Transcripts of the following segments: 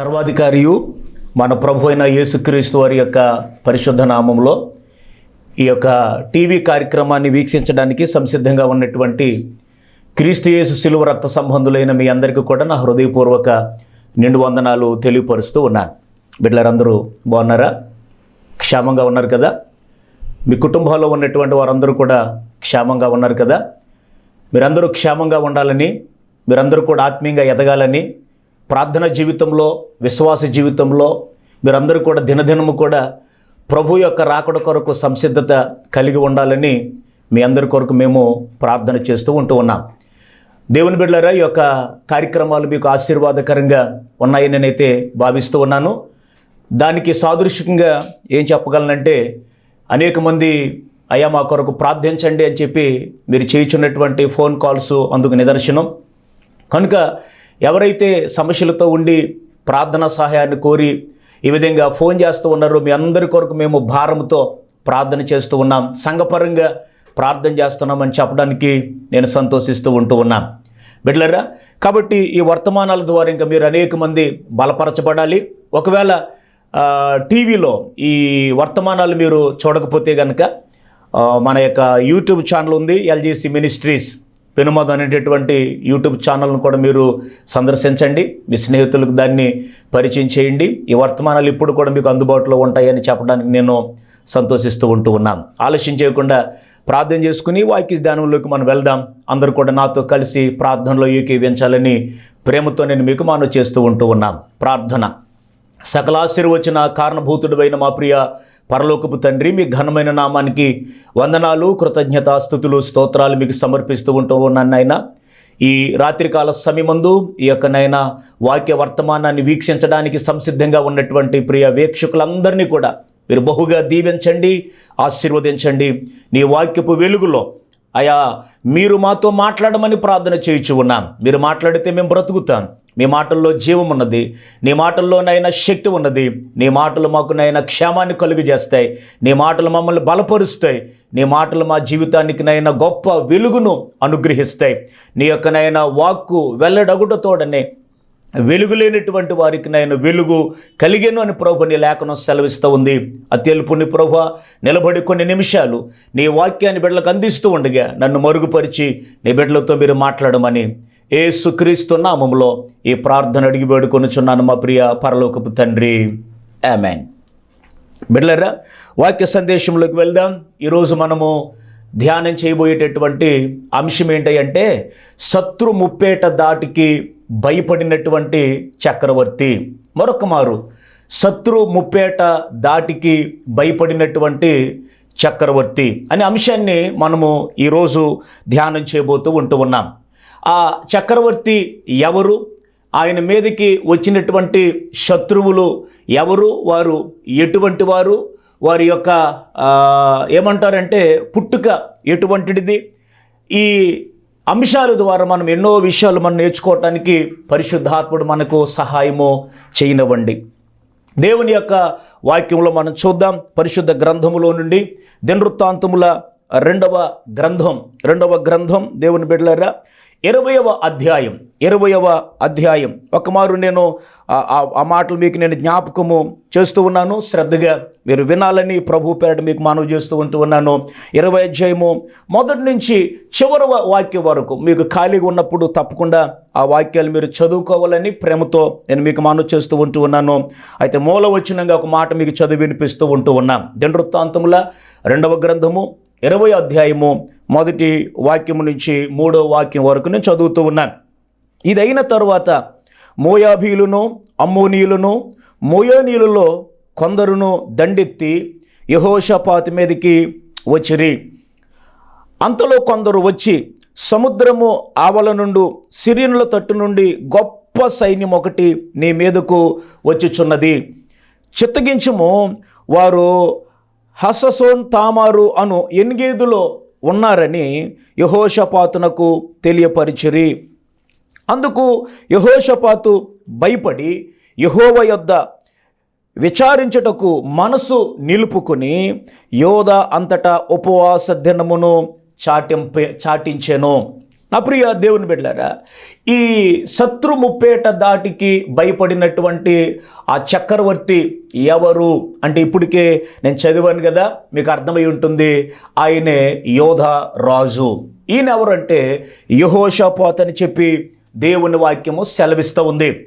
సర్వాధికారియు మన ప్రభు అయిన యేసుక్రీస్తు వారి యొక్క పరిశుద్ధ నామంలో ఈ యొక్క టీవీ కార్యక్రమాన్ని వీక్షించడానికి సంసిద్ధంగా ఉన్నటువంటి క్రీస్తు యేసు శిలువ రక్త సంబంధులైన మీ అందరికీ కూడా నా హృదయపూర్వక నిండు వందనాలు తెలియపరుస్తూ ఉన్నాను. బిడ్డలందరూ బాగున్నారా? క్షేమంగా ఉన్నారు కదా? మీ కుటుంబాల్లో ఉన్నటువంటి వారందరూ కూడా క్షేమంగా ఉన్నారు కదా? మీరందరూ క్షేమంగా ఉండాలని మీరందరూ కూడా ఆత్మీయంగా ఎదగాలని ప్రార్థన జీవితంలో విశ్వాస జీవితంలో మీరందరూ కూడా దినదినము కూడా ప్రభు యొక్క రాకడ కొరకు సంసిద్ధత కలిగి ఉండాలని మీ అందరి కొరకు మేము ప్రార్థన చేస్తూ ఉంటూ ఉన్నాం. దేవుని బిడ్డలారా ఈ యొక్క కార్యక్రమాలు మీకు ఆశీర్వాదకరంగా ఉన్నాయని నేనైతే భావిస్తూ ఉన్నాను. దానికి సాదృశ్యంగా ఏం చెప్పగలనంటే అనేక మంది అయ్యా మా కొరకు ప్రార్థించండి అని చెప్పి మీరు చేయించున్నటువంటి ఫోన్ కాల్స్ అందుకు నిదర్శనం. కనుక ఎవరైతే సమస్యలతో ఉండి ప్రార్థన సహాయాన్ని కోరి ఈ విధంగా ఫోన్ చేస్తూ ఉన్నారో మీ అందరి కొరకు మేము భారంతో ప్రార్థన చేస్తూ ఉన్నాం. సంఘపరంగా ప్రార్థన చేస్తున్నామని చెప్పడానికి నేను సంతోషిస్తూ ఉంటూ ఉన్నాను బిడ్లరా కాబట్టి ఈ వర్తమానాల ద్వారా ఇంకా మీరు అనేక మంది బలపరచబడాలి. ఒకవేళ టీవీలో ఈ వర్తమానాలు మీరు చూడకపోతే కనుక మన యొక్క యూట్యూబ్ ఛానల్ ఉంది ఎల్జీసీ మినిస్ట్రీస్. పెనుమదం అనేటటువంటి యూట్యూబ్ ఛానల్ను కూడా మీరు సందర్శించండి. మీ స్నేహితులకు దాన్ని పరిచయం చేయండి. ఈ వర్తమానాలు ఇప్పుడు కూడా మీకు అందుబాటులో ఉంటాయని చెప్పడానికి నేను సంతోషిస్తూ ఉంటూ ఉన్నాను. ఆలస్యం చేయకుండా ప్రార్థన చేసుకుని వాక్య ధ్యానంలోకి మనం వెళ్దాం. అందరూ కూడా నాతో కలిసి ప్రార్థనలో ఏకీవించాలని ప్రేమతో నేను మీకు మనం చేస్తూ ఉంటూ ఉన్నాం ప్రార్థన. సకలాశీర్వచన కారణభూతుడైన మా ప్రియ పరలోకపు తండ్రి మీ ఘనమైన నామానికి వందనాలు కృతజ్ఞతాస్థుతులు స్తోత్రాలు మీకు సమర్పిస్తూ ఉంటూ ఉన్నాను నాయన ఈ రాత్రికాల సమయమందు ఈ యొక్క నైనా వాక్య వర్తమానాన్ని వీక్షించడానికి సంసిద్ధంగా ఉన్నటువంటి ప్రియ వీక్షకులందరినీ కూడా మీరు బహుగా దీవించండి ఆశీర్వదించండి. నీ వాక్యపు వెలుగులో అయా మీరు మాతో మాట్లాడమని ప్రార్థన చేయించు ఉన్నాం. మీరు మాట్లాడితే మేము బ్రతుకుతాం. మీ మాటల్లో జీవం ఉన్నది. నీ మాటల్లోనైనా శక్తి ఉన్నది. నీ మాటలు మాకునైనా క్షేమాన్ని కలుగు చేస్తాయి నీ మాటలు మమ్మల్ని బలపరుస్తాయి. నీ మాటలు మా జీవితానికి నైన గొప్ప వెలుగును అనుగ్రహిస్తాయి. నీ యొక్క నైనా వాక్కు వెలుగు లేనటువంటి వారికి నేను వెలుగు కలిగేను అని ప్రభు నీ లేఖనం సెలవిస్తూ ఉంది. అత్యల్పుని ప్రభు నిలబడి కొన్ని నిమిషాలు నీ వాక్యాన్ని బిడ్డలకు అందిస్తూ ఉండగా నన్ను మరుగుపరిచి నీ బిడ్డలతో మీరు మాట్లాడమని ఏ నామంలో ఈ ప్రార్థన అడిగి వేడుకొనుచున్నాను మా ప్రియ పరలోకపు తండ్రి. ఆమెన్. బిడ్డలరా వాక్య సందేశంలోకి వెళ్దాం. ఈరోజు మనము ధ్యానం చేయబోయేటటువంటి అంశం ఏంటంటే అంటే శత్రు ముప్పేట దాటికి భయపడినటువంటి చక్రవర్తి. మరొక మారు శత్రు ముప్పేట దాటికి భయపడినటువంటి చక్రవర్తి అనే అంశాన్ని మనము ఈరోజు ధ్యానం చేయబోతూ ఉంటూ ఉన్నాం. ఆ చక్రవర్తి ఎవరు? ఆయన మీదకి వచ్చినటువంటి శత్రువులు ఎవరు? వారు ఎటువంటి వారు? వారి యొక్క ఏమంటారంటే పుట్టుక ఎటువంటిది? ఈ అంశాల ద్వారా మనం ఎన్నో విషయాలు మనం నేర్చుకోవటానికి పరిశుద్ధాత్ముడు మనకు సహాయము చేయనివ్వండి. దేవుని యొక్క వాక్యంలో మనం చూద్దాం. పరిశుద్ధ గ్రంథములో నుండి దినవృత్తాంతముల రెండవ గ్రంథం. రెండవ గ్రంథం దేవుని బిడ్డలరా ఇరవయవ అధ్యాయం ఇరవయవ అధ్యాయం. ఒకమారు నేను ఆ- ఆ- మాటలు మీకు నేను జ్ఞాపకము చేస్తూ ఉన్నాను. శ్రద్ధగా మీరు వినాలని ప్రభు పేరట మీకు మనవి చేస్తూ ఉంటూ ఉన్నాను. ఇరవై అధ్యాయము మొదటి నుంచి చివరి వాక్యం వరకు మీకు ఖాళీగా ఉన్నప్పుడు తప్పకుండా ఆ వాక్యాలు మీరు చదువుకోవాలని ప్రేమతో నేను మీకు మనవి చేస్తూ ఉంటూ ఉన్నాను. అయితే మూల వచ్చినంగా ఒక మాట మీకు చదివి వినిపిస్తూ ఉంటూ ఉన్నాం. దినవృత్తాంతముల రెండవ గ్రంథము ఇరవై అధ్యాయము మొదటి వాక్యము నుంచి మూడో వాక్యం వరకు నేను చదువుతూ ఉన్నాను. ఇదైన తరువాత మోయాభీలును అమ్మోనీయులను మోయోనీయులలో కొందరును దండెత్తి యహోషపాతి మీదకి వచ్చిరి. అంతలో కొందరు వచ్చి సముద్రము ఆవల నుండి సిరియనుల తట్టు నుండి గొప్ప సైన్యం ఒకటి నీ మీదకు వచ్చిచున్నది. చిత్తగించము వారు హససోన్ తామారు అను ఎన్గేదులో ఉన్నారని యహోషపాతునకు తెలియపరిచిరి. అందుకు యహోషపాతు భయపడి యహోవ యొద్ద విచారించుటకు మనసు నిలుపుకొని యోధ అంతటా ఉపవాస దినమును చాటింపే చాటించెను. నా ప్రియ దేవుని బిడ్డారా ఈ శత్రు ముప్పేట దాటికి భయపడినటువంటి ఆ చక్రవర్తి ఎవరు అంటే ఇప్పటికే నేను చదివాను కదా మీకు అర్థమై ఉంటుంది. ఆయనే యోధ రాజు. ఈయన ఎవరంటే యహోషాపాత్ అని చెప్పి దేవుని వాక్యము సెలవిస్తూ ఉంది.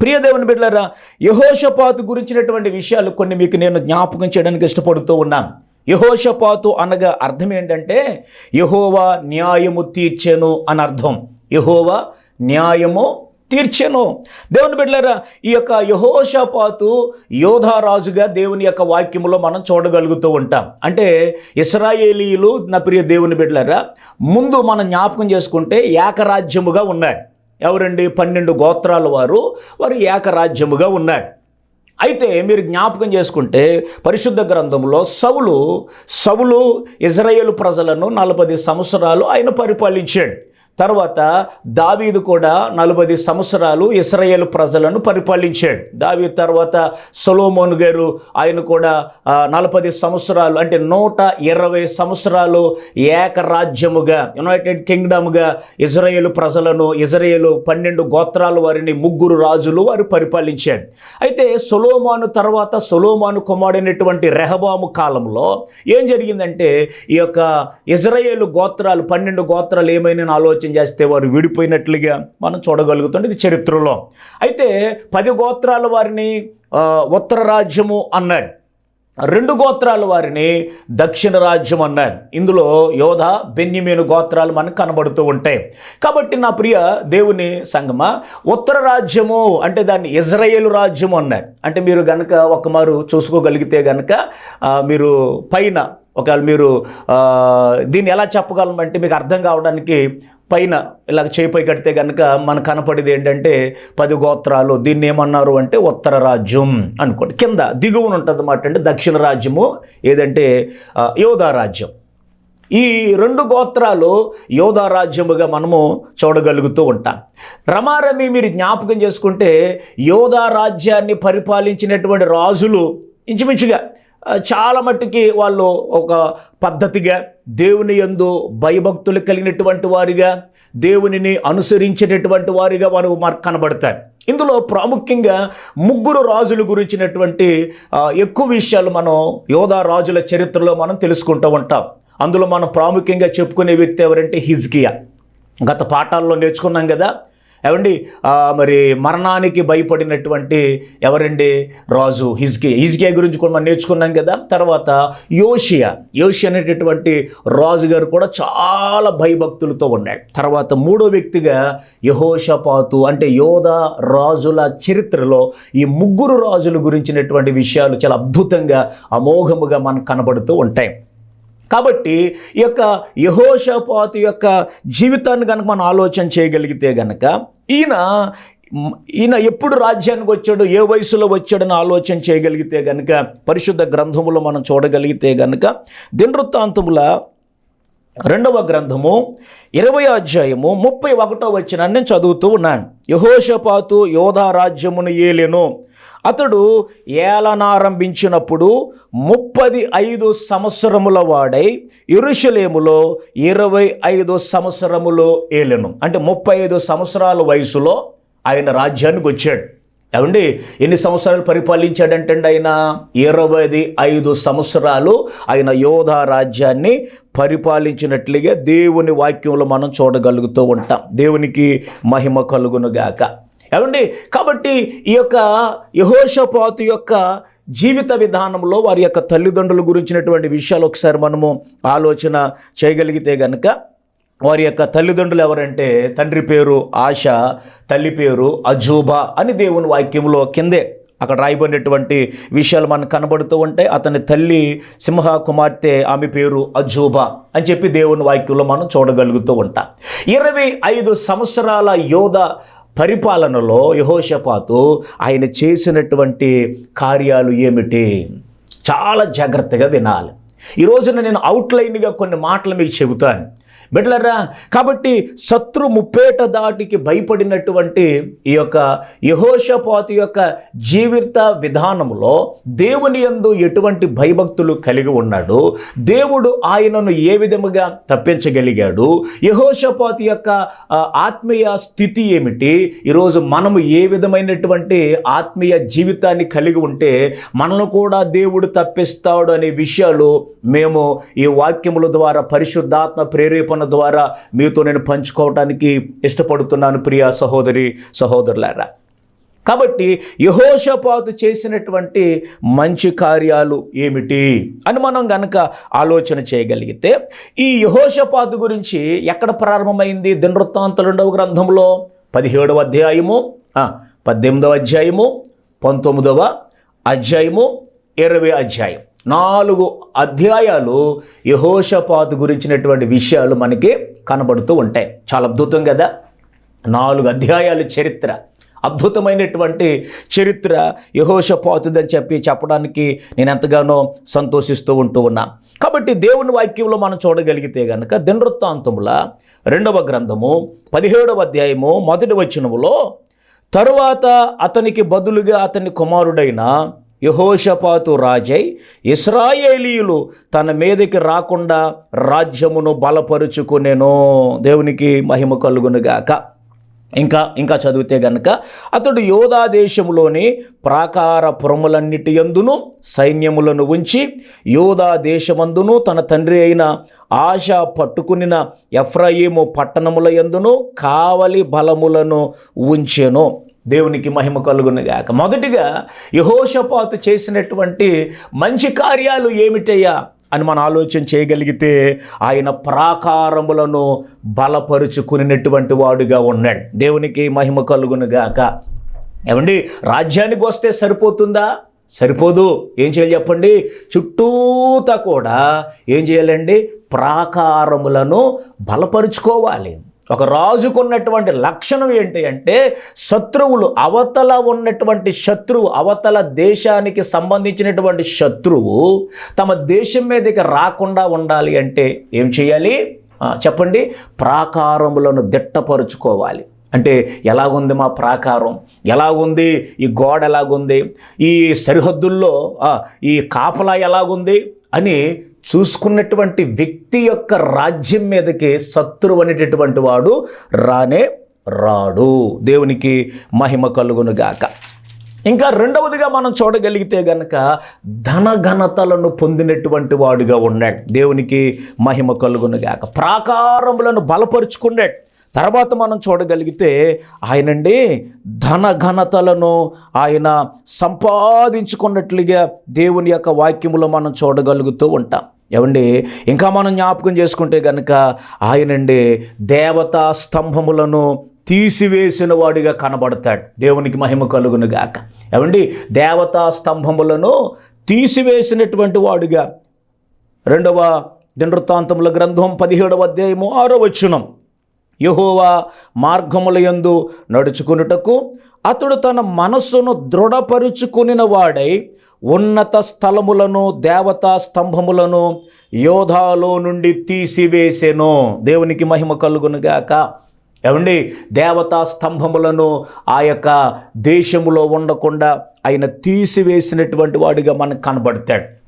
ప్రియ దేవుని బిడ్డలారా యహోషపాత్ గురించినటువంటి విషయాలు కొన్ని మీకు నేను జ్ఞాపకం చేయడానికి ఇష్టపడుతూ ఉన్నాను. యహోషపాతు అనగా అర్థం ఏంటంటే యహోవా న్యాయము తీర్చెను అని అర్థం యహోవా న్యాయము తీర్చెను. దేవుని బిడ్డలారా ఈ యొక్క యహోషపాతు యోధారాజుగా దేవుని యొక్క వాక్యములో మనం చూడగలుగుతూ ఉంటాం. అంటే ఇస్రాయేలీలు నా ప్రియ దేవుని బిడ్డలారా ముందు మనం జ్ఞాపకం చేసుకుంటే ఏకరాజ్యముగా ఉన్నారు. ఎవరండి? పన్నెండు గోత్రాల వారు వారు ఏకరాజ్యముగా ఉన్నారు. అయితే మీరు జ్ఞాపకం చేసుకుంటే పరిశుద్ధ గ్రంథంలో సవులు సవులు ఇజ్రాయేల్ ప్రజలను నలభై సంవత్సరాలు ఆయన పరిపాలించాడు. తర్వాత దావీదు కూడా నలభై సంవత్సరాలు ఇస్రాయేల్ ప్రజలను పరిపాలించాడు. దావీ తర్వాత సొలోమోన్ గారు ఆయన కూడా నలభై సంవత్సరాలు అంటే నూట ఇరవై సంవత్సరాలు ఏకరాజ్యముగా యునైటెడ్ కింగ్డమ్గా ఇజ్రాయేల్ ప్రజలను ఇజ్రాయేల్ పన్నెండు గోత్రాల వారిని ముగ్గురు రాజులు వారు పరిపాలించాడు అయితే సొలోమాను తర్వాత సొలోమాను కుమారుడైనటువంటి రెహబాము కాలంలో ఏం జరిగిందంటే ఈ యొక్క ఇజ్రాయేల్ గోత్రాలు పన్నెండు గోత్రాలు ఏమైనా ఆలోచన చేస్తే వారు విడిపోయినట్లుగా మనం చూడగలుగుతుంది ఇది చరిత్రలో. అయితే పది గోత్రాల వారిని ఉత్తర రాజ్యము అన్నారు. రెండు గోత్రాల వారిని దక్షిణ రాజ్యం అన్నారు. ఇందులో యోధ బెన్యమేను గోత్రాలు మనకు కనబడుతూ ఉంటాయి. కాబట్టి నా ప్రియ దేవుని సంగమ ఉత్తర రాజ్యము అంటే దాన్ని ఇజ్రాయేలు రాజ్యము అన్నారు. అంటే మీరు గనక ఒక మారు చూసుకోగలిగితే గనక మీరు పైన ఒకవేళ మీరు దీన్ని ఎలా చెప్పగలమంటే మీకు అర్థం కావడానికి పైన ఇలా చేపై కడితే కనుక మనకు కనపడేది ఏంటంటే పది గోత్రాలు. దీన్ని ఏమన్నారు అంటే ఉత్తర రాజ్యం అనుకోండి. కింద దిగువన ఉంటుంది అన్నమాట అంటే దక్షిణ రాజ్యము ఏదంటే ఆ, యోధా రాజ్యం. ఈ రెండు గోత్రాలు యోధా రాజ్యముగా మనము చూడగలుగుతూ ఉంటాం. రమారమి మీరు జ్ఞాపకం చేసుకుంటే యోధా రాజ్యాన్ని పరిపాలించినటువంటి రాజులు ఇంచుమించుగా చాలా మట్టుకి వాళ్ళు ఒక పద్ధతిగా దేవుని యందు భయభక్తులు కలిగినటువంటి వారిగా దేవునిని అనుసరించేటటువంటి వారిగా వారు మనకు కనబడతారు. ఇందులో ప్రాముఖ్యంగా ముగ్గురు రాజుల గురించినటువంటి ఎక్కువ విషయాలు మనం యోధా రాజుల చరిత్రలో మనం తెలుసుకుంటూ ఉంటాం. అందులో మనం ప్రాముఖ్యంగా చెప్పుకునే వ్యక్తి ఎవరంటే హిజ్కియా. గత పాఠాల్లో నేర్చుకున్నాం కదా ఏమండి? మరి మరణానికి భయపడినటువంటి ఎవరండి? రాజు హిజ్కే హిజ్కే గురించి కూడా మనం నేర్చుకున్నాం కదా? తర్వాత యోషియా. యోషి అనేటటువంటి రాజు గారు కూడా చాలా భయభక్తులతో ఉన్నాడు. తర్వాత మూడో వ్యక్తిగా యహోషపాతు అంటే యోధ రాజుల చరిత్రలో ఈ ముగ్గురు రాజుల గురించినటువంటి విషయాలు చాలా అద్భుతంగా అమోఘముగా మనకు కనబడుతూ ఉంటాయి. కాబట్టి ఈ యొక్క యహోషపాతు యొక్క జీవితాన్ని కనుక మనం ఆలోచన చేయగలిగితే గనక ఈయన ఈయన ఎప్పుడు రాజ్యానికి వచ్చాడు ఏ వయసులో వచ్చాడని ఆలోచన చేయగలిగితే గనక పరిశుద్ధ గ్రంథములో మనం చూడగలిగితే గనక దినవృత్తాంతముల రెండవ గ్రంథము ఇరవై అధ్యాయము ముప్పై ఒకటో వచ్చిన చదువుతూ ఉన్నాను. యహోషపాతు యోధా రాజ్యమును ఏలెను. అతడు ఏలనారంభించినప్పుడు ముప్పది ఐదు సంవత్సరముల వాడై ఇరుషలేములో ఇరవై ఐదు సంవత్సరములు ఏలెను. అంటే ముప్పై ఐదు సంవత్సరాల వయసులో ఆయన రాజ్యానికి వచ్చాడు. ఏమండి? ఎన్ని సంవత్సరాలు పరిపాలించాడంటే ఆయన? ఇరవై ఐదు సంవత్సరాలు ఆయన యోధా రాజ్యాన్ని పరిపాలించినట్లుగా దేవుని వాక్యంలో మనం చూడగలుగుతూ ఉంటాం. దేవునికి మహిమ కలుగునుగాక ఏమండి? కాబట్టి ఈ యొక్క యహోషపాతు యొక్క జీవిత విధానంలో వారి యొక్క తల్లిదండ్రుల గురించినటువంటి విషయాలు ఒకసారి మనము ఆలోచన చేయగలిగితే గనక వారి యొక్క తల్లిదండ్రులు ఎవరంటే తండ్రి పేరు ఆశ తల్లి పేరు అజూబా అని దేవుని వాక్యంలో కిందే అక్కడ రాయబడినటువంటి విషయాలు మనకు కనబడుతూ ఉంటాయి. అతని తల్లి సింహ కుమార్తె ఆమె పేరు అజూబా అని చెప్పి దేవుని వాక్యంలో మనం చూడగలుగుతూ ఉంటాం. ఇరవై ఐదు సంవత్సరాల యోధ పరిపాలనలో యహోషపాతు ఆయన చేసినటువంటి కార్యాలు ఏమిటి? చాలా జాగ్రత్తగా వినాలి. ఈ రోజున నేను అవుట్లైన్గా కొన్ని మాటలు మీకు చెబుతాను. బిడ్డలరా కాబట్టి శత్రు ముప్పేట దాటికి భయపడినటువంటి ఈ యొక్క యహోషపాతి యొక్క జీవిత విధానంలో దేవుని యందు ఎటువంటి భయభక్తులు కలిగి ఉన్నాడు దేవుడు ఆయనను ఏ విధముగా తప్పించగలిగాడు యహోషపాతి యొక్క ఆత్మీయ స్థితి ఏమిటి ఈరోజు మనము ఏ విధమైనటువంటి ఆత్మీయ జీవితాన్ని కలిగి ఉంటే మనల్ని కూడా దేవుడు తప్పిస్తాడు అనే విషయాలు మేము ఈ వాక్యముల ద్వారా పరిశుద్ధాత్మ ప్రేరేపణ ద్వారా మీతో నేను పంచుకోవటానికి ఇష్టపడుతున్నాను ప్రియా సహోదరి సహోదరులారా. కాబట్టి యహోషపాతు చేసినటువంటి మంచి కార్యాలు ఏమిటి అని మనం గనక ఆలోచన చేయగలిగితే ఈ యహోషపాతు గురించి ఎక్కడ ప్రారంభమైంది? దినవృత్తాంతలు రెండవ గ్రంథంలో పదిహేడవ అధ్యాయము పద్దెనిమిదవ అధ్యాయము పంతొమ్మిదవ అధ్యాయము ఇరవై అధ్యాయం. నాలుగు అధ్యాయాలు యహోషపాతు గురించినటువంటి విషయాలు మనకి కనబడుతూ ఉంటాయి. చాలా అద్భుతం కదా? నాలుగు అధ్యాయాలు చరిత్ర. అద్భుతమైనటువంటి చరిత్ర యహోషపాతుదని చెప్పి చెప్పడానికి నేను ఎంతగానో సంతోషిస్తూ ఉంటూ ఉన్నా. కాబట్టి దేవుని వాక్యంలో మనం చూడగలిగితే గనక దినవృత్తాంతముల రెండవ గ్రంథము పదిహేడవ అధ్యాయము మొదటి వచనములో తరువాత అతనికి బదులుగా అతని కుమారుడైన యహోషపాతు రాజై ఇస్రాయేలీయులు తన మీదకి రాకుండా రాజ్యమును బలపరుచుకునేను. దేవునికి మహిమ కలుగునుగాక ఇంకా ఇంకా చదివితే గనక అతడు యోధా దేశములోని ప్రాకార పురములన్నిటి యందును సైన్యములను ఉంచి యోధా దేశమందును తన తండ్రి అయిన ఆశ పట్టుకునిన ఎఫ్రాయిము పట్టణముల యందును కావలి బలములను ఉంచెను. దేవునికి మహిమ కలుగునుగాక మొదటిగా యహోషపాతు చేసినటువంటి మంచి కార్యాలు ఏమిటయ్యా అని మనం ఆలోచన చేయగలిగితే ఆయన ప్రాకారములను బలపరుచుకునేటువంటి వాడుగా ఉన్నాడు. దేవునికి మహిమ కలుగునుగాక ఏమండి? రాజ్యానికి వస్తే సరిపోతుందా? సరిపోదు. ఏం చేయాలి చెప్పండి? చుట్టూతా కూడా ఏం చేయాలండి? ప్రాకారములను బలపరుచుకోవాలి. ఒక రాజుకున్నటువంటి లక్షణం ఏంటి అంటే శత్రువులు అవతల ఉన్నటువంటి శత్రువు అవతల దేశానికి సంబంధించినటువంటి శత్రువు తమ దేశం మీదకి రాకుండా ఉండాలి అంటే ఏం చేయాలి? చెప్పండి. ప్రాకారములను దిట్టపరుచుకోవాలి. అంటే ఎలాగుంది మా ప్రాకారం? ఎలాగుంది? ఈ గోడ ఎలాగుంది? ఈ సరిహద్దుల్లో ఈ కాపలా ఎలాగుంది? అని చూసుకున్నటువంటి వ్యక్తి యొక్క రాజ్యం మీదకి శత్రువు అనేటటువంటి వాడు రానే రాడు. దేవునికి మహిమ కలుగునుగాక. ఇంకా రెండవదిగా మనం చూడగలిగితే గనక ధనఘనతలను పొందినటువంటి వాడుగా ఉన్నాడు. దేవునికి మహిమ కలుగునుగాక. ప్రాకారములను బలపరుచుకున్నాడు. తర్వాత మనం చూడగలిగితే ఆయనండి ధన ఘనతలను ఆయన సంపాదించుకున్నట్లుగా దేవుని యొక్క వాక్యములో మనం చూడగలుగుతూ ఉంటాం. ఏమండి? ఇంకా మనం జ్ఞాపకం చేసుకుంటే కనుక ఆయనండి దేవతా స్తంభములను తీసివేసిన వాడిగా కనబడతాడు. దేవునికి మహిమ కలుగును గాక. ఏమండి? దేవతా స్తంభములను తీసివేసినటువంటి వాడుగా రెండవ దినృత్తాంతముల గ్రంథం పదిహేడవ అధ్యాయము ఆరో వచ్చునం యహోవా మార్గములయందు నడుచుకునుటకు అతడు తన మనస్సును దృఢపరుచుకునిన వాడై ఉన్నత స్థలములను దేవతా స్తంభములను యోధాలో నుండి తీసివేసెను. దేవునికి మహిమ కలుగునుగాక ఏమండి? దేవతా స్తంభములను ఆ యొక్క దేశములో ఉండకుండా ఆయన తీసివేసినటువంటి వాడిగా మనకు కనబడతాడు.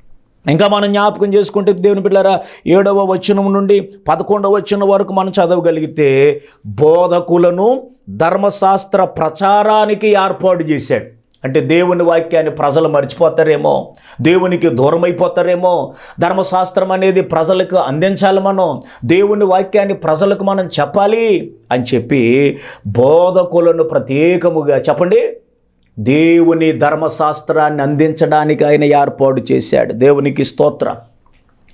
ఇంకా మనం జ్ఞాపకం చేసుకుంటే దేవుని బిడ్డారా ఏడవ వచనం నుండి పదకొండవ వచనం వరకు మనం చదవగలిగితే బోధకులను ధర్మశాస్త్ర ప్రచారానికి ఏర్పాటు చేశాడు. అంటే దేవుని వాక్యాన్ని ప్రజలు మర్చిపోతారేమో దేవునికి దూరం అయిపోతారేమో ధర్మశాస్త్రం అనేది ప్రజలకు అందించాలి మనం దేవుని వాక్యాన్ని ప్రజలకు మనం చెప్పాలి అని చెప్పి బోధకులను ప్రత్యేకముగా చెప్పండి. దేవుని ధర్మశాస్త్రాన్ని అందించడానికి ఆయన ఏర్పాటు చేశాడు. దేవునికి స్తోత్రం.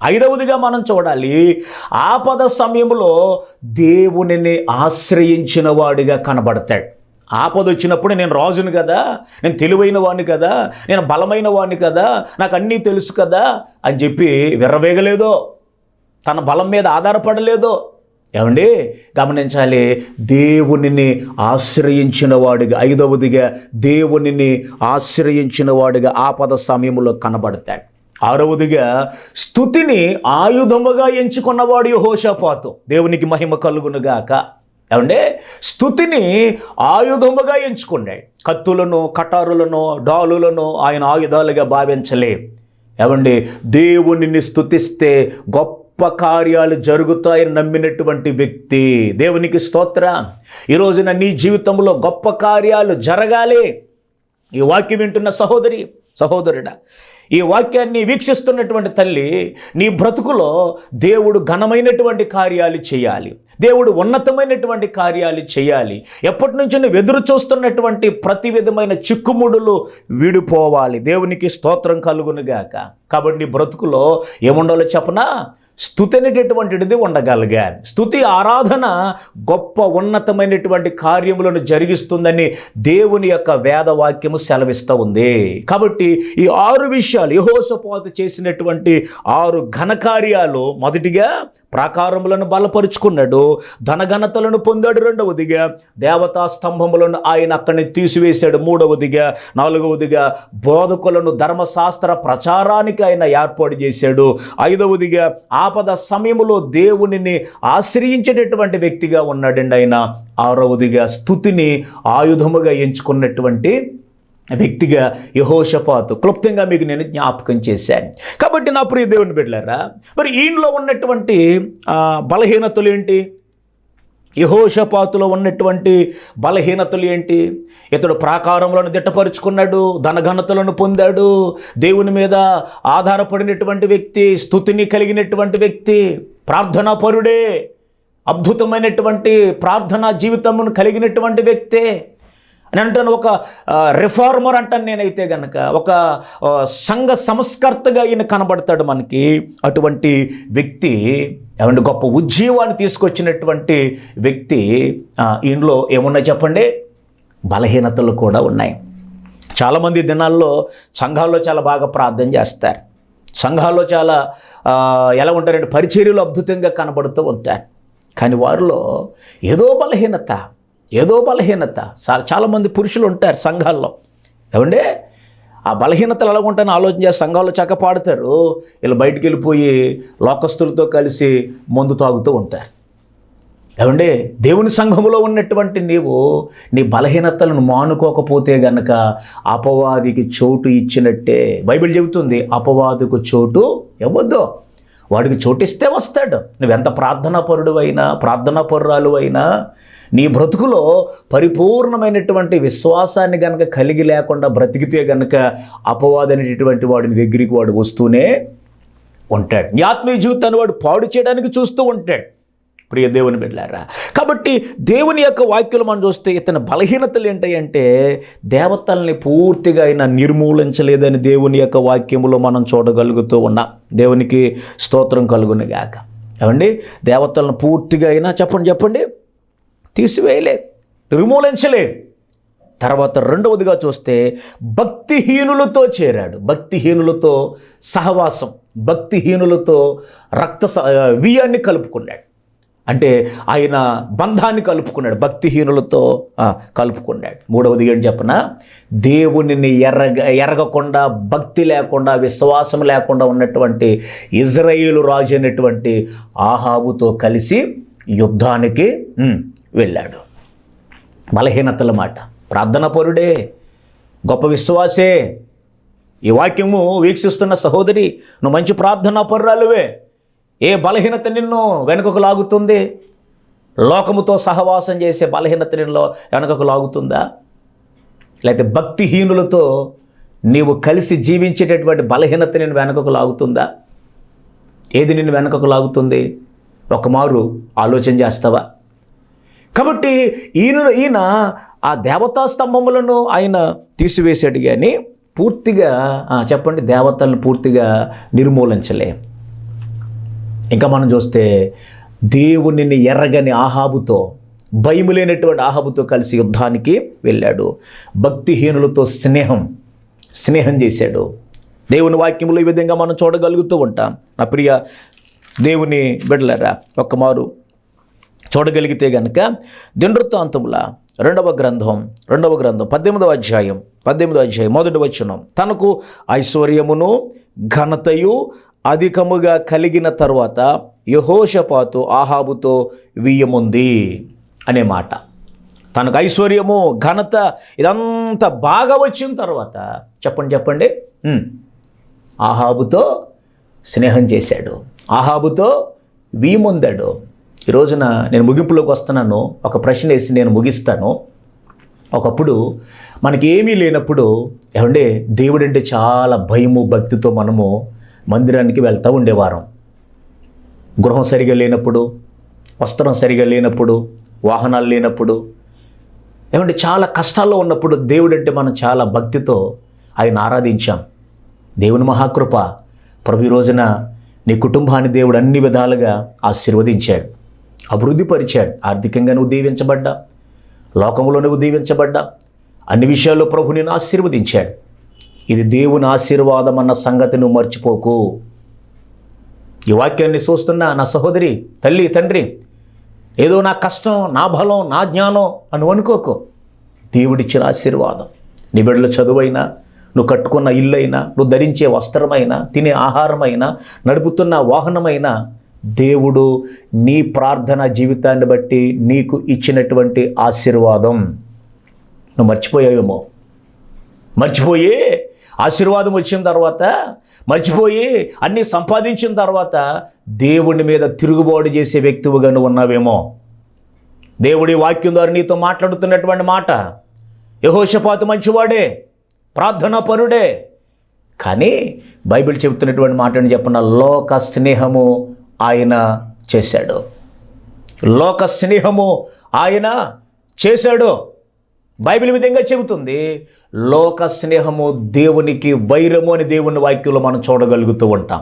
ఐదవదిగా మనం చూడాలి ఆపద సమయంలో దేవునిని ఆశ్రయించిన వాడిగా కనబడతాడు. ఆపద వచ్చినప్పుడు నేను రాజును కదా నేను తెలివైన వాడిని కదా నేను బలమైన వాడిని కదా నాకు అన్నీ తెలుసు కదా అని చెప్పి విర్రవేగలేదో తన బలం మీద ఆధారపడలేదో ఏమండి? గమనించాలి. దేవునిని ఆశ్రయించిన వాడిగా ఐదవదిగా దేవునిని ఆశ్రయించిన వాడిగా ఆపద సమయంలో కనబడతాడు. ఆరవదిగా స్థుతిని ఆయుధముగా ఎంచుకున్నవాడు యెహోషాపాతు. దేవునికి మహిమ కలుగునుగాక. ఏమంటే స్థుతిని ఆయుధముగా ఎంచుకున్నాడు. కత్తులను కటారులను డాలులను ఆయన ఆయుధాలుగా భావించలే. ఏమండి? దేవునిని స్థుతిస్తే గొప్ప కార్యాలు జరుగుతాయని నమ్మినటువంటి వ్యక్తి. దేవునికి స్తోత్ర. ఈ రోజున నీ జీవితంలో గొప్ప కార్యాలు జరగాలి. ఈ వాక్యం వింటున్న సహోదరి సహోదరుడా ఈ వాక్యాన్ని వీక్షిస్తున్నటువంటి తల్లి నీ బ్రతుకులో దేవుడు ఘనమైనటువంటి కార్యాలు చేయాలి. దేవుడు ఉన్నతమైనటువంటి కార్యాలు చేయాలి. ఎప్పటి నుంచి నువ్వు ఎదురు చూస్తున్నటువంటి ప్రతి విధమైన చిక్కుముడులు విడిపోవాలి. దేవునికి స్తోత్రం కలుగునుగాక కాబట్టి నీ బ్రతుకులో ఏముండాలో చెప్పనా? స్థుతి అనేటటువంటిది ఉండగలిగా స్థుతి ఆరాధన గొప్ప ఉన్నతమైనటువంటి కార్యములను జరిగిస్తుందని దేవుని యొక్క వేదవాక్యము సెలవిస్తూ ఉంది. కాబట్టి ఈ ఆరు విషయాలు యహోసపోత చేసినటువంటి ఆరు ఘనకార్యాలు మొదటిగా ప్రాకారములను బలపరుచుకున్నాడు. ధనఘనతలను పొందాడు రెండవదిగా దేవతా స్తంభములను ఆయన అక్కడిని తీసివేశాడు మూడవదిగా నాలుగవదిగా బోధకులను ధర్మశాస్త్ర ప్రచారానికి ఆయన ఏర్పాటు చేశాడు. ఐదవదిగా ఆపద సమయంలో దేవునిని ఆశ్రయించేటటువంటి వ్యక్తిగా ఉన్నాడండి ఆయన. ఆరవదిగా స్థుతిని ఆయుధముగా ఎంచుకున్నటువంటి వ్యక్తిగా యహోషపాతు క్లుప్తంగా మీకు నేను జ్ఞాపకం చేశాను. కాబట్టి నా ప్రియ దేవుని బిడ్డలారా మరి ఈయనలో ఉన్నటువంటి బలహీనతలు ఏంటి? యహోషపాతులో ఉన్నటువంటి బలహీనతలు ఏంటి? ఇతడు ప్రాకారములను దిట్టపరుచుకున్నాడు ధనఘనతలను పొందాడు. దేవుని మీద ఆధారపడినటువంటి వ్యక్తి స్థుతిని కలిగినటువంటి వ్యక్తి ప్రార్థనా పరుడే అద్భుతమైనటువంటి ప్రార్థనా జీవితమును కలిగినటువంటి వ్యక్తే. అని అంటాను ఒక రిఫార్మర్ అంటాను నేనైతే గనక ఒక సంఘ సంస్కర్తగా ఈయన కనబడతాడు మనకి. అటువంటి వ్యక్తి ఏమంటే గొప్ప ఉజ్జీవాన్ని తీసుకొచ్చినటువంటి వ్యక్తి ఇంట్లో ఈయనలో ఏమున్నాయి చెప్పండి? బలహీనతలు కూడా ఉన్నాయి. చాలామంది దినాల్లో సంఘాల్లో చాలా బాగా ప్రార్థన చేస్తారు. సంఘాల్లో చాలా ఎలా ఉంటారంటే పరిచర్యలు అద్భుతంగా కనబడుతూ ఉంటారు. కానీ వారిలో ఏదో బలహీనత ఏదో బలహీనత. చాలా చాలామంది పురుషులు ఉంటారు సంఘాల్లో. ఏమంటే ఆ బలహీనతలు ఎలా ఉంటాయని ఆలోచన చేసి సంఘాలు చక్కపాడతారు వీళ్ళు బయటికి వెళ్ళిపోయి లోకస్తులతో కలిసి మందు తాగుతూ ఉంటారు. ఏమండి? దేవుని సంఘములో ఉన్నటువంటి నీవు నీ బలహీనతలను మానుకోకపోతే గనక అపవాదికి చోటు ఇచ్చినట్టే బైబిల్ చెబుతుంది. అపవాదికి చోటు ఇవ్వద్దు. వాడికి చోటిస్తే వస్తాడు. నువ్వెంత ప్రార్థన పరుడు అయినా ప్రార్థనా పరురాలు అయినా నీ బ్రతుకులో పరిపూర్ణమైనటువంటి విశ్వాసాన్ని గనక కలిగి లేకుండా బ్రతికితే గనక అపవాదనేటటువంటి వాడిని దగ్గరికి వాడు వస్తూనే ఉంటాడు. నీ ఆత్మీయ జీవితాన్ని వాడు పాడు చేయడానికి చూస్తూ ఉంటాడు. ప్రియ దేవుని బిడ్డారా కాబట్టి దేవుని యొక్క వాక్యులు మనం చూస్తే ఇతని బలహీనతలు ఏంటంటే దేవతల్ని పూర్తిగా ఆయన నిర్మూలించలేదని దేవుని యొక్క వాక్యములో మనం చూడగలుగుతూ ఉన్నాం. దేవునికి స్తోత్రం కలుగును గాక. ఏమండి? దేవతలను పూర్తిగా అయినా చెప్పండి చెప్పండి. తీసివేయలే నిర్మూలించలే. తర్వాత రెండవదిగా చూస్తే భక్తిహీనులతో చేరాడు. భక్తిహీనులతో సహవాసం భక్తిహీనులతో రక్త వియాన్ని కలుపుకున్నాడు. అంటే ఆయన బంధాన్ని కలుపుకున్నాడు భక్తిహీనులతో కలుపుకున్నాడు. మూడవది ఏం చెప్పన? దేవునిని ఎర్రగ ఎరగకుండా భక్తి లేకుండా విశ్వాసం లేకుండా ఉన్నటువంటి ఇజ్రాయేలు రాజు అయినటువంటి ఆహాబుతో కలిసి యుద్ధానికి వెళ్ళాడు. బలహీనతల మాట. ప్రార్థన పరుడే గొప్ప విశ్వాసే. ఈ వాక్యము వీక్షిస్తున్న సహోదరి నువ్వు మంచి ప్రార్థనా పరురాలువే. ఏ బలహీనత నిన్ను వెనుకకు లాగుతుంది? లోకముతో సహవాసం చేసే బలహీనత నిన్ను వెనుకకు లాగుతుందా? లేకపోతే భక్తిహీనులతో నీవు కలిసి జీవించేటటువంటి బలహీనత నిన్ను వెనుకకు లాగుతుందా? ఏది నిన్ను వెనుకకు లాగుతుంది? ఒకమారు ఆలోచన చేస్తావా? కాబట్టి ఈయన ఈయన ఆ దేవతా స్తంభములను ఆయన తీసివేశాడు కానీ పూర్తిగా చెప్పండి దేవతలను పూర్తిగా నిర్మూలించలే. ఇంకా మనం చూస్తే దేవునిని ఎర్రగని ఆహాబుతో భయము లేనటువంటి ఆహాబుతో కలిసి యుద్ధానికి వెళ్ళాడు. భక్తిహీనులతో స్నేహం స్నేహం చేశాడు. దేవుని వాక్యములు ఈ విధంగా మనం చూడగలుగుతూ ఉంటాం. నా ప్రియ దేవుని బిడ్డలారా ఒక్క మారు చూడగలిగితే గనక దినవృత్తాంతముల రెండవ గ్రంథం రెండవ గ్రంథం పద్దెనిమిదవ అధ్యాయం పద్దెనిమిదవ అధ్యాయం మొదటి వచనం. తనకు ఐశ్వర్యమును ఘనతయు అధికముగా కలిగిన తర్వాత యహోషపాతు ఆహాబుతో వీయముంది అనే మాట. తనకు ఐశ్వర్యము ఘనత ఇదంతా బాగా వచ్చిన తర్వాత చెప్పండి చెప్పండి. ఆహాబుతో స్నేహం చేశాడు. ఆహాబుతో వీమొందాడు. ఈ రోజున నేను ముగింపులోకి వస్తున్నాను. ఒక ప్రశ్న వేసి నేను ముగిస్తాను. ఒకప్పుడు మనకి ఏమీ లేనప్పుడు ఏమంటే దేవుడంటే చాలా భయము భక్తితో మనము మందిరానికి వెళ్తూ ఉండేవారం. గృహం సరిగా లేనప్పుడు వస్త్రం సరిగా లేనప్పుడు వాహనాలు లేనప్పుడు ఏమంటే చాలా కష్టాల్లో ఉన్నప్పుడు దేవుడంటే మనం చాలా భక్తితో ఆయన ఆరాధించాం. దేవుని మహాకృప ప్రభు రోజున నీ కుటుంబాన్ని దేవుడు అన్ని విధాలుగా ఆశీర్వదించాడు. అభివృద్ధిపరిచాడు ఆర్థికంగా నువ్వు దీవించబడ్డా లోకంలో నువ్వు దీవించబడ్డా అన్ని విషయాల్లో ప్రభు నేను ఆశీర్వదించాడు. ఇది దేవుని ఆశీర్వాదం అన్న సంగతి నువ్వు మర్చిపోకు. ఈ వాక్యాన్ని చూస్తున్న నా సహోదరి తల్లి తండ్రి ఏదో నా కష్టం నా బలం నా జ్ఞానం అని అనుకోకు. దేవుడిచ్చిన ఆశీర్వాదం. నీ బిడ్డల చదువైనా నువ్వు కట్టుకున్న ఇల్లు అయినా నువ్వు ధరించే వస్త్రమైనా తినే ఆహారమైనా నడుపుతున్న వాహనమైనా దేవుడు నీ ప్రార్థన జీవితాన్ని బట్టి నీకు ఇచ్చినటువంటి ఆశీర్వాదం. నువ్వు మర్చిపోయావేమో? మర్చిపోయి ఆశీర్వాదం వచ్చిన తర్వాత మర్చిపోయి అన్నీ సంపాదించిన తర్వాత దేవుని మీద తిరుగుబాటు చేసే వ్యక్తివిగా నువ్వు ఉన్నావేమో. దేవుడి వాక్యం ద్వారా నీతో మాట్లాడుతున్నటువంటి మాట యహోషపాతు మంచివాడే ప్రార్థనా పరుడే. కానీ బైబిల్ చెబుతున్నటువంటి మాటను చెప్పిన లోక స్నేహము ఆయన చేశాడు. లోక స్నేహము ఆయన చేశాడు. బైబిల్ విధంగా చెబుతుంది లోక స్నేహము దేవునికి వైరము అని దేవుని వాక్యంలో మనం చూడగలుగుతూ ఉంటాం.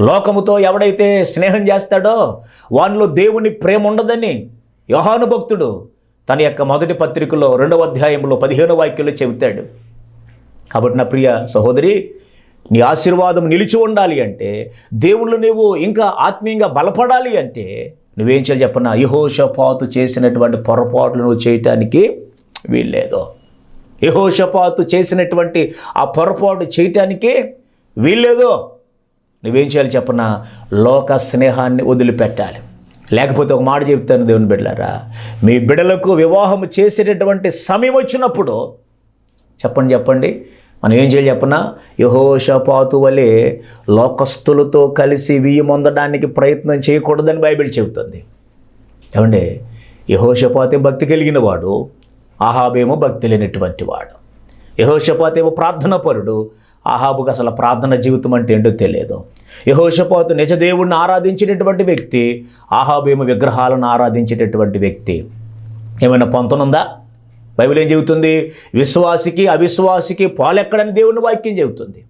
లోకముతో ఎవడైతే స్నేహం చేస్తాడో వానిలో దేవుని ప్రేమ ఉండదని యోహాను భక్తుడు తన యొక్క మొదటి పత్రికలో రెండవ అధ్యాయంలో పదిహేను వాక్యంలో చెబుతాడు. కాబట్టి నా ప్రియ సహోదరి నీ ఆశీర్వాదం నిలిచి ఉండాలి అంటే దేవుళ్ళు నీవు ఇంకా ఆత్మీయంగా బలపడాలి అంటే నువ్వేం చేయాలి చెప్పనా? యహోషపాతు చేసినటువంటి పొరపాట్లు నువ్వు చేయటానికి వీల్లేదు. యహోషపాతు చేసినటువంటి ఆ పొరపాటు చేయటానికి వీల్లేదు. నువ్వేం చేయాలి చెప్పనా? లోక స్నేహాన్ని వదిలిపెట్టాలి. లేకపోతే ఒక మాట చెప్తాను దేవుని బిడ్డలారా మీ బిడ్డలకు వివాహం చేసేటటువంటి సమయం వచ్చినప్పుడు చెప్పండి చెప్పండి. మనం ఏం చేయాలి చెప్పనా? యహోషపాతు వలె లోకస్తులతో కలిసి వియ్యమొందడానికి ప్రయత్నం చేయకూడదని బైబిల్ చెబుతుంది. ఏమండి? యహోషపాతే భక్తి కలిగిన వాడు ఆహాబేమో భక్తి లేనటువంటి వాడు. యహోషపాతేమో ప్రార్థన పరుడు ఆహాబుకు అసలు ప్రార్థన జీవితం అంటే ఏంటో తెలియదు. యహోషపాతు నిజదేవుడిని ఆరాధించేటటువంటి వ్యక్తి ఆహాబేమో విగ్రహాలను ఆరాధించేటటువంటి వ్యక్తి. ఏమైనా పొంతనుందా? బైబిల్ ఏం చెబుతుంది? విశ్వాసికి అవిశ్వాసికి పాలెక్కడని దేవుని వాక్యం చెబుతుంది.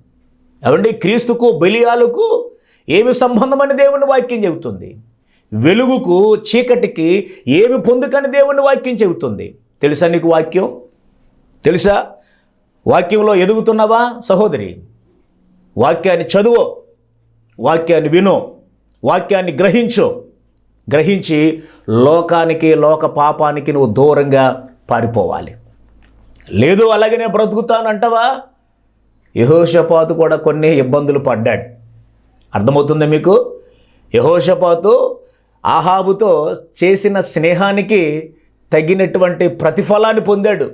అవండి క్రీస్తుకు బలియాలకు ఏమి సంబంధం అని దేవుని వాక్యం చెబుతుంది? వెలుగుకు చీకటికి ఏమి పొందుకని దేవుని వాక్యం చెబుతుంది? తెలుసా నీకు వాక్యం? తెలుసా? వాక్యంలో ఎదుగుతున్నావా? సహోదరి వాక్యాన్ని చదువు వాక్యాన్ని విను వాక్యాన్ని గ్రహించు. గ్రహించి లోకానికి లోక పాపానికి నువ్వు దూరంగా పారిపోవాలి. లేదు అలాగే నేను బ్రతుకుతానంటావా యహోషపాతు కూడా కొన్ని ఇబ్బందులు పడ్డాడు. అర్థమవుతుందా మీకు? యహోషపాతు ఆహాబుతో చేసిన స్నేహానికి తగినటువంటి ప్రతిఫలాన్ని పొందాడు.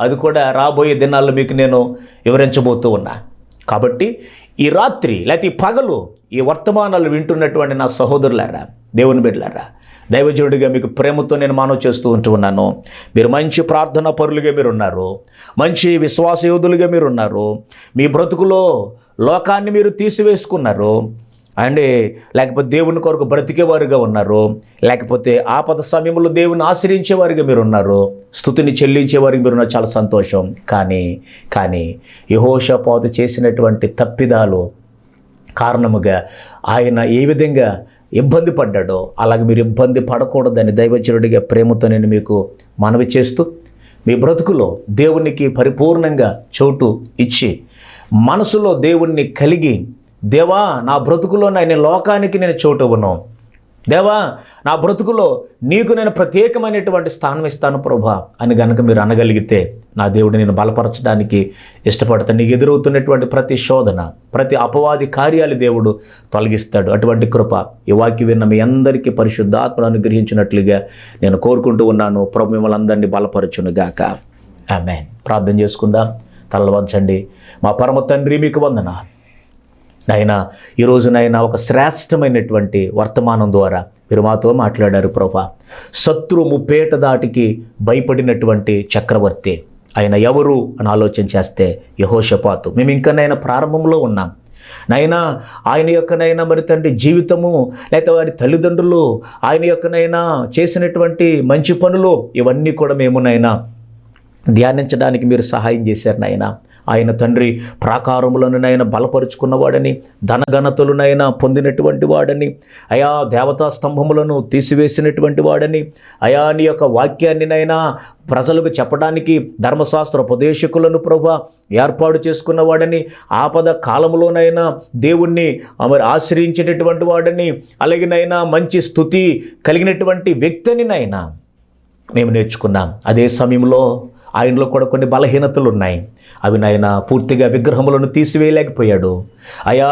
అది కూడా రాబోయే దినాల్లో మీకు నేను వివరించబోతూ ఉన్నా. కాబట్టి ఈ రాత్రి లేకపోతే ఈ పగలు ఈ వర్తమానాలు వింటున్నటువంటి నా సహోదరులారా దేవుని బిడ్డలారా దైవజనుడిగా మీకు ప్రేమతో నేను మానవ చేస్తూ ఉంటూ ఉన్నాను. మీరు మంచి ప్రార్థనా పరులుగా మీరు ఉన్నారు మంచి విశ్వాసయోధులుగా మీరు ఉన్నారు మీ బ్రతుకులో లోకాన్ని మీరు తీసివేసుకున్నారు. అండ్ లేకపోతే దేవుని కొరకు బ్రతికేవారుగా ఉన్నారు. లేకపోతే ఆపద సమయంలో దేవుని ఆశ్రయించేవారుగా మీరు ఉన్నారు. స్థుతిని చెల్లించేవారికి మీరు ఉన్నారు. చాలా సంతోషం. కానీ కానీ యహోషపాతు చేసినటువంటి తప్పిదాలు కారణముగా ఆయన ఏ విధంగా ఇబ్బంది పడ్డాడో అలాగే మీరు ఇబ్బంది పడకూడదని దైవచరుడిగా ప్రేమతో నేను మీకు మనవి చేస్తూ మీ బ్రతుకులో దేవునికి పరిపూర్ణంగా చోటు ఇచ్చి మనసులో దేవుణ్ణి కలిగి దేవా నా బ్రతుకులో నేను లోకానికి నేను చోటు ఇవ్వను. దేవా నా బ్రతుకులో నీకు నేను ప్రత్యేకమైనటువంటి స్థానం ఇస్తాను ప్రభా అని గనక మీరు అనగలిగితే నా దేవుడు నేను బలపరచడానికి ఇష్టపడతాను నీకు ఎదురవుతున్నటువంటి ప్రతి శోధన ప్రతి అపవాది కార్యాలు దేవుడు తొలగిస్తాడు. అటువంటి కృప ఈ వాక్య విన్న మీ అందరికీ పరిశుద్ధాత్మను అనుగ్రహించినట్లుగా నేను కోరుకుంటూ ఉన్నాను. ప్రభు మిమ్మల్ని అందరినీ బలపరచునుగాక ఆమెన్. ప్రార్థన చేసుకుందాం. తలవంచండి. మా పరమ తండ్రి మీకు వందనాలు. నాయన ఈరోజునైనా ఒక శ్రేష్టమైనటువంటి వర్తమానం ద్వారా మీరు మాతో మాట్లాడారు ప్రభా. శత్రు ముప్పేట దాటికి భయపడినటువంటి చక్రవర్తి. ఆయన ఎవరు అని ఆలోచన చేస్తే యహోషపాతు. మేము ఇంకనైనా ప్రారంభంలో ఉన్నాం. నైనా ఆయన యొక్కనైనా మరి తండ్రి జీవితము లేకపోతే వారి తల్లిదండ్రులు ఆయన యొక్కనైనా చేసినటువంటి మంచి పనులు ఇవన్నీ కూడా మేమునైనా ధ్యానించడానికి మీరు సహాయం చేశారు నాయన. ఆయన తండ్రి ప్రాకారములనునైనా బలపరుచుకున్నవాడని ధనఘనతలునైనా పొందినటువంటి వాడని అయా దేవతా స్తంభములను తీసివేసినటువంటి వాడని అయా నీ యొక్క వాక్యాన్నినైనా ప్రజలకు చెప్పడానికి ధర్మశాస్త్ర ఉపదేశకులను ప్రభ ఏర్పాటు చేసుకున్నవాడని ఆపద కాలంలోనైనా దేవుణ్ణి మరి ఆశ్రయించినటువంటి వాడని అలాగేనైనా మంచి స్థుతి కలిగినటువంటి వ్యక్తినినైనా మేము నేర్చుకున్నాం. అదే సమయంలో ఆయనలో కూడా కొన్ని బలహీనతలు ఉన్నాయి అవి నాయన పూర్తిగా విగ్రహములను తీసివేయలేకపోయాడు. అయా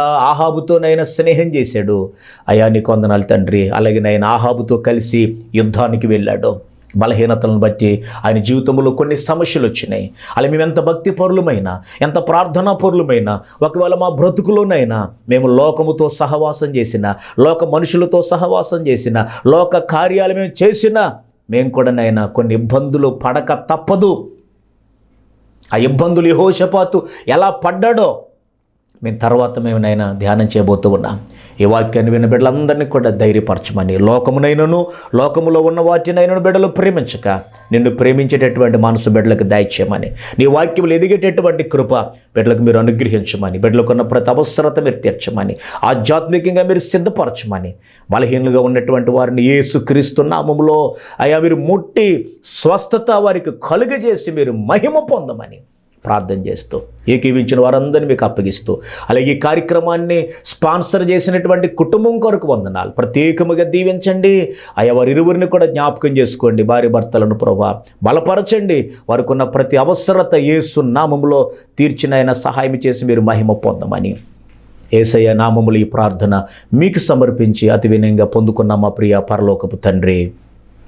నాయన స్నేహం చేశాడు. అయా నీ కొందనాలు తండ్రి. అలాగే నాయన ఆహాబుతో కలిసి యుద్ధానికి వెళ్ళాడు. బలహీనతలను బట్టి ఆయన జీవితంలో కొన్ని సమస్యలు వచ్చినాయి. అలా మేము ఎంత భక్తి పరులమైనా ఎంత ప్రార్థనా పరులమైనా ఒకవేళ మా బ్రతుకులోనైనా మేము లోకముతో సహవాసం చేసిన లోక మనుషులతో సహవాసం చేసిన లోక కార్యాలు మేము చేసినా మేము కూడా నైనా కొన్ని ఇబ్బందులు పడక తప్పదు. ఆ ఇబ్బందులు యహోషపాతు ఎలా పడ్డాడో మేము తర్వాత మేము నైనా ధ్యానం చేయబోతూ ఉన్నాం. ఈ వాక్యాన్ని విన్న బిడ్డలందరినీ కూడా ధైర్యపరచమని లోకమునైనను లోకములో ఉన్న వాటినైనను బిడ్డలు ప్రేమించక నిన్ను ప్రేమించేటటువంటి మనసు బిడ్డలకు దయచేయమని నీ వాక్యములు ఎదిగేటటువంటి కృప బిడ్డలకు మీరు అనుగ్రహించమని బిడ్డలకు ఉన్న ప్రతి అవసరత మీరు తీర్చమని ఆధ్యాత్మికంగా మీరు సిద్ధపరచమని బలహీనులుగా ఉన్నటువంటి వారిని ఏసుక్రీస్తు నామములో అయా మీరు ముట్టి స్వస్థత వారికి కలుగజేసి మీరు మహిమ పొందమని ప్రార్థన చేస్తూ ఏకీవించిన వారందరినీ మీకు అప్పగిస్తూ అలాగే ఈ కార్యక్రమాన్ని స్పాన్సర్ చేసినటువంటి కుటుంబం కొరకు వందనాలు. ప్రత్యేకముగా దీవించండి. అయ్యా వారి ఇరువురిని కూడా జ్ఞాపకం చేసుకోండి. భార్య భర్తలను ప్రభా బలపరచండి. వారికి ఉన్న ప్రతి అవసరత ఏసు నామంలో తీర్చిన ఆయన సహాయం చేసి మీరు మహిమ పొందమని. ఏసయ్య నామములు ఈ ప్రార్థన మీకు సమర్పించి అతి వినయంగా పొందుకున్న మా ప్రియ పరలోకపు తండ్రి.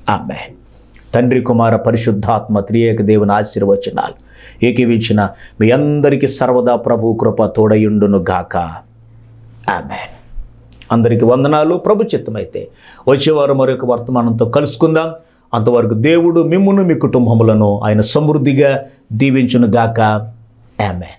ఆమెన్. తండ్రి కుమార పరిశుద్ధాత్మ త్రియేక దేవుని ఆశీర్వచనాలు ఏకీవించిన మీ అందరికీ సర్వదా ప్రభు కృప తోడయుండును గాక. ఆమె అందరికీ వందనాలు. ప్రభు చిత్తమైతే వచ్చేవారు మరొక వర్తమానంతో కలుసుకుందాం. అంతవరకు దేవుడు మిమ్మును మీ కుటుంబములను ఆయన సమృద్ధిగా దీవించును గాక. ఆమెన్.